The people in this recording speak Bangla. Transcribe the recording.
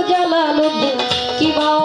জালালুদ্দিন কি বা